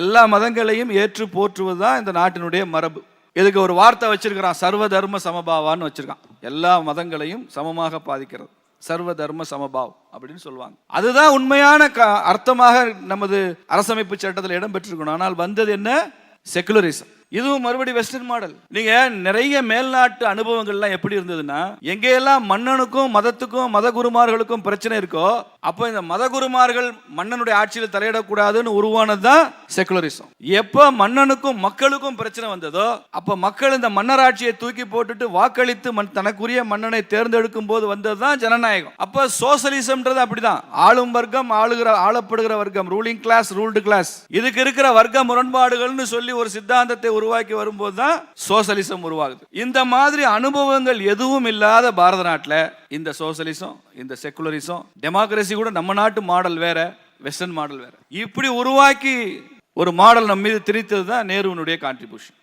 எல்லா மதங்களையும் ஏற்று போற்றுவது தான் இந்த நாட்டினுடைய மரபு. இதுக்கு ஒரு வார்த்தை வச்சிருக்கிறான் சர்வ தர்ம சமபாவான்னு வச்சிருக்கான். எல்லா மதங்களையும் சமமாக பாதிக்கிறது. சர்வ தர்ம சமபாவ் அப்படின்னு சொல்லுவாங்க. அதுதான் உண்மையான க அர்த்தமாக நமது அரசமைப்பு சட்டத்தில் இடம் பெற்றிருக்கணும். ஆனால் வந்தது என்ன? செகுலரிசம். இதுவும் மறுபடி வெஸ்டர்ன் மாடல். நீங்க நிறைய மேல்நாட்டு அனுபவங்கள்லாம் எப்படி இருந்ததுன்னா எங்கெல்லாம் மன்னனுக்கும் மதத்துக்கும் மத குருமார்களுக்கும் பிரச்சனை இருக்கோ அப்போ இந்த மத குருமார்கள் மன்னனுடைய ஆட்சியில் தலையிடக்கூடாதுன்னு உருவானது தான் செக்குலரிசம் எப்போ மன்னனுக்கும் மக்களுக்கும் பிரச்சனை வந்ததோ அப்போ மக்கள் இந்த மன்னராட்சியை தூக்கி போட்டுட்டு வாக்களித்து தனக்குரிய மன்னனை தேர்ந்தெடுக்கும் போது வந்தது தான் ஜனநாயகம். அப்போ சோசலிசம்ன்றது அப்படிதான். ஆளும் வர்க்கம் ஆளுகிற ஆளப்படுகிற வர்க்கம் ரூலிங் கிளாஸ் ரூல்டு கிளாஸ் இதுக்கு இருக்கிற வர்க்க முரண்பாடுகள்னு சொல்லி ஒரு சித்தாந்தத்தை உருவாக்கி வரும்போது தான் சோசலிசம் உருவாகுது. இந்த மாதிரி அனுபவங்கள் எதுவும் இல்லாத பாரத நாட்டில் இந்த சோசலிசம் இந்த செக்குலரிசம் டெமோக்ரஸி கூட நம்ம நாட்டு மாடல் வேற வெஸ்டர்ன் மாடல் வேற. இப்படி உருவாக்கி ஒரு மாடல் நம்ம மீது திரித்தது தான் நேருவனுடைய கான்ட்ரிபியூஷன்